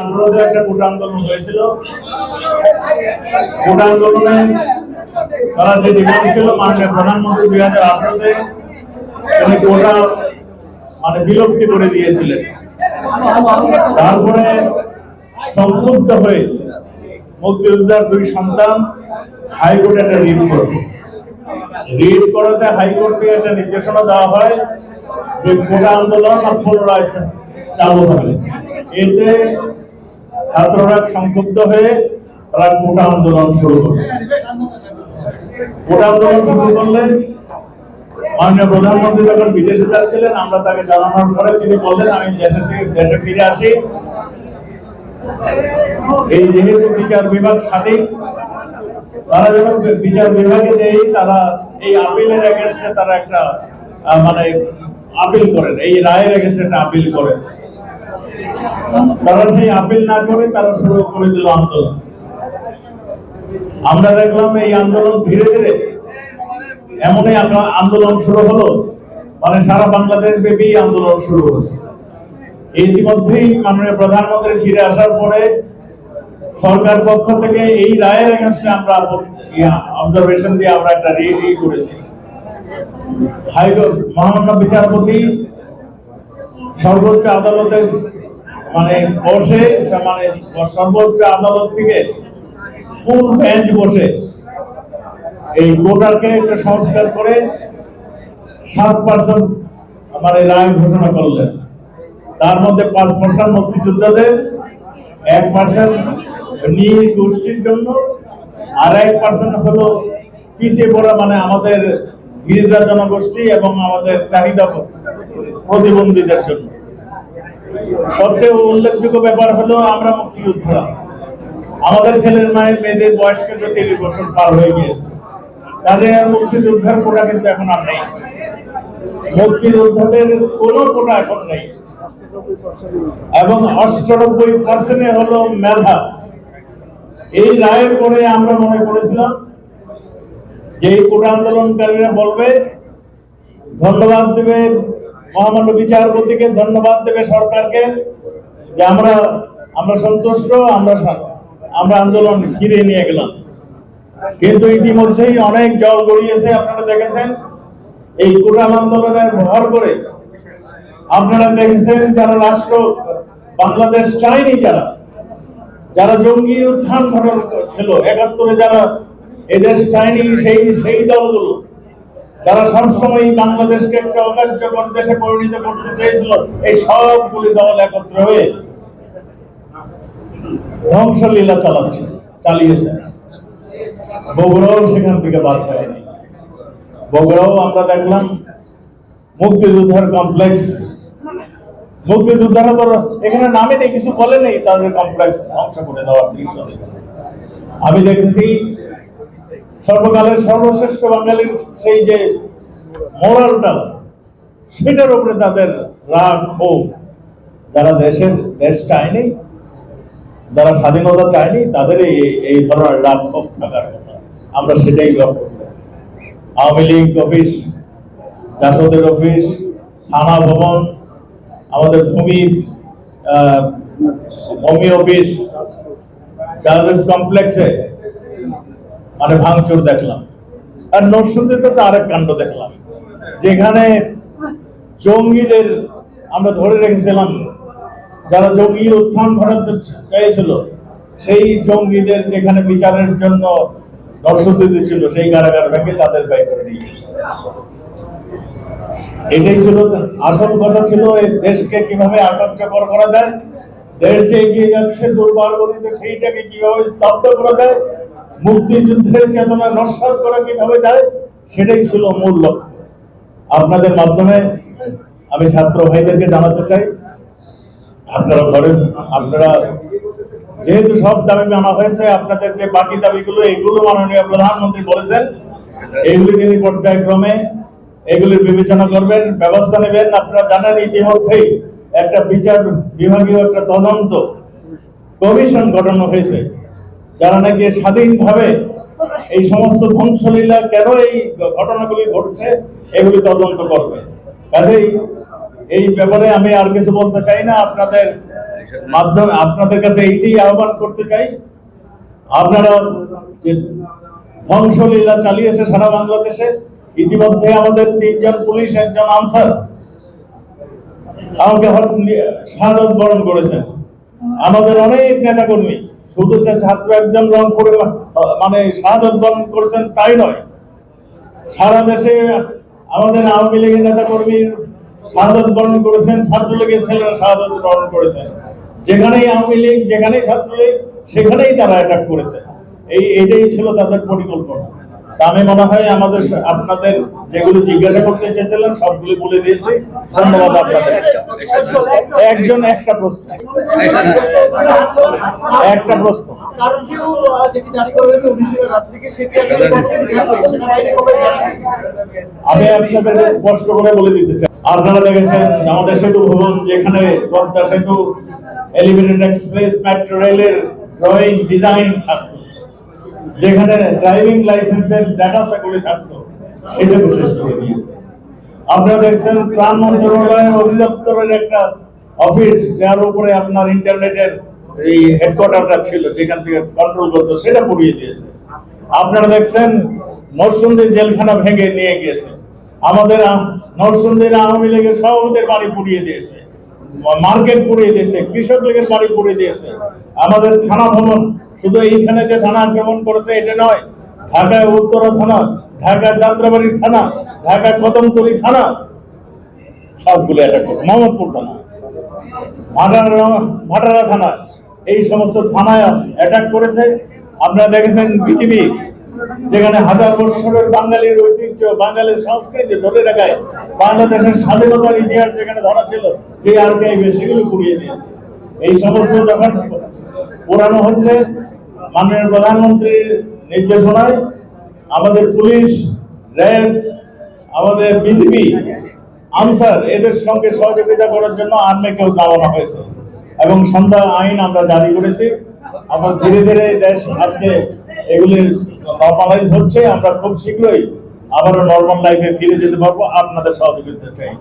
আন্দোলনে একটা কোটা আন্দোলন হয়েছিল। আন্দোলনে তারা যে ডিমান্ড ছিল, মাননীয় প্রধানমন্ত্রী দুই হাজার আঠারোতে তিনি মানে বিলুপ্তি করে দিয়েছিলেন। তারপরে সংক্ষুব্ধ হয়ে মুক্তিযোদ্ধার দুই সন্তান হাইকোর্টে একটা রিট করে। রিট করাতে হাইকোর্ট থেকে একটা নির্দেশনা দেওয়া হয় যে কোটা আন্দোলন আর পুনরায় চালু হবে। এতে ছাত্ররা সংক্ষুব্ধ হয়ে তারা কোটা আন্দোলন শুরু করে কোটা আন্দোলন শুরু করলে মাননীয় প্রধানমন্ত্রী যখন বিদেশে যাচ্ছিলেন, আমরা তাকে জানানোর পরে তিনি বললেন, আমি দেশে থেকে দেশে ফিরে আসি। এই যেহেতু বিচার বিভাগ স্বাধীন, তারা যখন বিচার বিভাগে যেই তারা এই আপিলের এগেনস্টে তারা একটা মানে আপিল করেন, এই রায়ের এগেনস্টে একটা আপিল করেন। তারা সেই আপিল না করে, তারা শুরু করে দিল আন্দোলন। আমরা দেখলাম এই আন্দোলন ধীরে ধীরে এমনই আন্দোলন শুরু হলো। মানে সারা বাংলাদেশ ব্যাপী আন্দোলন শুরু হলো। ইতিমধ্যেই মাননীয় প্রধানমন্ত্রী ফিরে আসার পরে সরকার পক্ষ থেকে এই রায়ের এগেনস্টে আমরা অবজারভেশন দিয়ে আমরা একটা রি করেছি। হাইকোর্ট, মহামান্য বিচারপতি সর্বোচ্চ আদালতে মানে বসে মানে সর্বোচ্চ আদালত থেকে ফুল বেঞ্চ বসে। এই কোটাকে একটা সংস্কার করে সাত পার্সেন্ট মানে রায় ঘোষণা করলেন। তার মধ্যে পাঁচ পার্সেন্ট মুক্তিযোদ্ধাদের, এক পার্সেন্ট নিজ গোষ্ঠীর জন্য, আর এক পার্সেন্ট হলো পিছিয়ে পড়া মানে আমাদের গিরিজা জনগোষ্ঠী এবং আমাদের চাহিদা প্রতিবন্ধীদের জন্য। সবচেয়ে উল্লেখযোগ্য ব্যাপার হলো আমরা মুক্তিযোদ্ধারা। আমাদের ছেলের মায়ের মেয়েদের বয়স কিন্তু তিরিশ বছর পার হয়ে গিয়েছে। আর মুক্তিযোদ্ধার কোটা কিন্তু এখন আর নেই। মুক্তিযোদ্ধাদের কোনো কোটা এখন নেই। এবং অষ্টানব্বই পার্সেন্টে হলো মেধা। এই রায়ের পরে আমরা মনে করেছিলাম যে এই কোটা আন্দোলনকারীরা বলবে, ধন্যবাদ দেবে মহামান্য বিচারপতিকে ধন্যবাদ দেবে সরকারকে যে আমরা আমরা সন্তুষ্ট, আমরা আমরা আন্দোলন ফিরে নিয়ে গেলাম। কিন্তু ইতিমধ্যেই অনেক জল গড়িয়েছে, আপনারা দেখেছেন? এই কোটাল আন্দোলনের ভর করে আপনারা দেখেছেন যারা রাষ্ট্র বাংলাদেশ চায়নি যারা যারা জঙ্গি উত্থান ঘটন ছিল। একাত্তরে যারা এদেশ চায়নি, সেই সেই দলগুলো যারা সবসময় বাংলাদেশকে একটা অকার্যকর দেশে পরিণত করতে চেয়েছিল, এই সবগুলি দল একত্র হয়ে ধ্বংসলীলা চালাচ্ছে, চালিয়েছে। বগুড়াও সেখান থেকে বাদ যায়নি বগুড়াও আমরা দেখলাম মুক্তিযোদ্ধার কমপ্লেক্স মুক্তিযোদ্ধারা তো এখানে নামে কিছু বলে নেই, তাদের কমপ্লেক্স ধ্বংস করে দেওয়ার দৃশ্য দেখেছি। আমি দেখেছি সর্বকালের সর্বশ্রেষ্ঠ বাঙালির সেই যে মোরালটা সেটার উপরে তাদের রাগ, ক্ষোভ। যারা দেশের, দেশ চায়নি যারা স্বাধীনতা চায়নি তাদের এই এই ধরনের রাগ, ক্ষোভ থাকার কথা। আমরা সেটাই লক্ষ্য করেছি। আওয়ামী লীগ অফিস, জাসদের অফিস, থানা ভবন, আমাদের ভূমি ভূমি অফিস জাহাজ কমপ্লেক্সে মানে ভাঙচুর দেখলাম। আর নরসিংদীতে তো আরেক কাণ্ড দেখলাম। যেখানে জঙ্গিদের আমরা ধরে রেখেছিলাম, যারা জঙ্গির উত্থান ঘটাতে চেয়েছিল সেই জঙ্গিদের যেখানে বিচারের জন্য দর্শকদের ছিল, সেই কারাগার ভেঙে তাদের ব্যয় করে নিয়ে গেছে। এটাই ছিল আসল কথা ছিল, এই দেশকে কীভাবে আকার্যকর করা যায়, দেশ যে এগিয়ে যাচ্ছে দুর্বার গতিতে সেইটাকে কীভাবে স্তব্ধ করা যায় মুক্তিযুদ্ধের চেতনা নস্বাত করা কীভাবে যায়, সেটাই ছিল মূল লক্ষ্য। আপনাদের মাধ্যমে আমি ছাত্র ভাইদেরকে জানাতে চাই, আপনারা ঘরে আপনারা যেহেতু সব দাবি মানা হয়েছে, আপনাদের যে বাকি দাবিগুলো, এগুলো মাননীয় প্রধানমন্ত্রী বলেছেন, এগুলি তিনি পর্যায়ক্রমে এগুলির বিবেচনা করবেন, ব্যবস্থা নেবেন। আপনারা জানেন ইতিমধ্যেই একটা বিচার বিভাগীয় একটা তদন্ত কমিশন গঠন হয়েছে। যারা নাকি স্বাধীনভাবে এই সমস্ত ধ্বংসলীলা কেন এই ঘটনাগুলি ঘটছে, এগুলি তদন্ত করবে। কাজেই এই ব্যাপারে আমি আর কিছু বলতে চাই না। আপনাদের মাধ্যমে, আপনাদের কাছে এইটাই আহ্বান করতে চাই। আপনারা যে ধ্বংসলীলা চালিয়েছে সারা বাংলাদেশে, ইতিমধ্যে আমাদের তিনজন পুলিশ, একজন আনসার আমাকে শাহাদত বরণ করেছেন। আমাদের অনেক নেতা কর্মী শুধু যে ছাত্র একজন রং করে মানে শাহাদত বরণ করেছেন তাই নয়। সারা দেশে আমাদের আওয়ামী লীগের নেতা কর্মীর শাহাদত বরণ করেছেন, ছাত্রলীগের ছেলেরা শাহাদত বরণ করেছেন। যেখানেই আওয়ামী লীগ, যেখানেই ছাত্রলীগ, সেখানেই তারা অ্যাটাক করেছে। এই, এটাই ছিল তাদের পরিকল্পনা। আমি মনে হয় আমাদের আপনাদের যেগুলো জিজ্ঞাসা করতে চেয়েছিলেন সবগুলো বলে দিয়েছি। ধন্যবাদ আপনাদের। একজন একটা প্রশ্ন। একটা প্রশ্ন। থেকে? আমি আপনাদেরকে স্পষ্ট করে বলে দিতে চাই। আপনারা দেখেছেন আমাদের সেতু ভবন যেখানে পদ্মা সেতু এলিভেটেড এক্সপ্রেস মেট্রো রেলের ড্রয়িং ডিজাইন থাকতো যেখানে ড্রাইভিং লাইসেন্সের ডাটা সেগুলি থাকতো সেটাকে শেষ করে দিয়েছে। আপনারা দেখছেন ত্রাণ মন্ত্রণালয়ের অধিদপ্তরের একটা অফিস, যার উপরে আপনার ইন্টারনেটের এই হেডকোয়ার্টারটা ছিল, যেখান থেকে কন্ট্রোল করতো, সেটা পুড়িয়ে দিয়েছে। আপনারা দেখছেন নরসুন্দির জেলখানা ভেঙে নিয়ে গিয়েছে। আমাদের নরসুন্দির আওয়ামী লীগের সভাপতির বাড়ি পুড়িয়ে দিয়েছে। মার্কেট পুড়িয়ে দিয়েছে কৃষক লীগের বাড়ি পুড়িয়ে দিয়েছে। আমাদের থানা ভবন শুধু এইখানে যে থানা আক্রমণ করেছে, এটা নয়। ঢাকায় উত্তরা থানা, ঢাকা যাত্রাবাড়ি থানা, ঢাকা কদমতলী থানা সবগুলো অ্যাটাক করছে মোহাম্মদপুর থানা, ভাটারা থানা, এই সমস্ত থানায় অ্যাটাক করেছে। আপনারা দেখেছেন পৃথিবী যেখানে হাজার বছরের বাঙালির ঐতিহ্য, বাঙালির সংস্কৃতি ধরে রাখায় বাংলাদেশের স্বাধীনতার ইতিহাস যেখানে ধরা ছিল, যে আর্কাইভে সেগুলো পুড়িয়ে দিয়েছে। এই সমস্ত যখন পোড়ানো হচ্ছে, মাননীয় প্রধানমন্ত্রীর নির্দেশনায় আমাদের পুলিশ, র্যাব, আমাদের বিজিবি, আনসার এদের সঙ্গে সহযোগিতা করার জন্য আর্মিকেও দেওয়ানো হয়েছে। এবং সন্ধ্যা আইন আমরা জারি করেছি। আমরা ধীরে ধীরে দেশ আজকে নর্মালাইজ হচ্ছে আমরা খুব শীঘ্রই আবারও নর্মাল লাইফে ফিরে যেতে পারব। আপনাদের সহযোগিতা চাই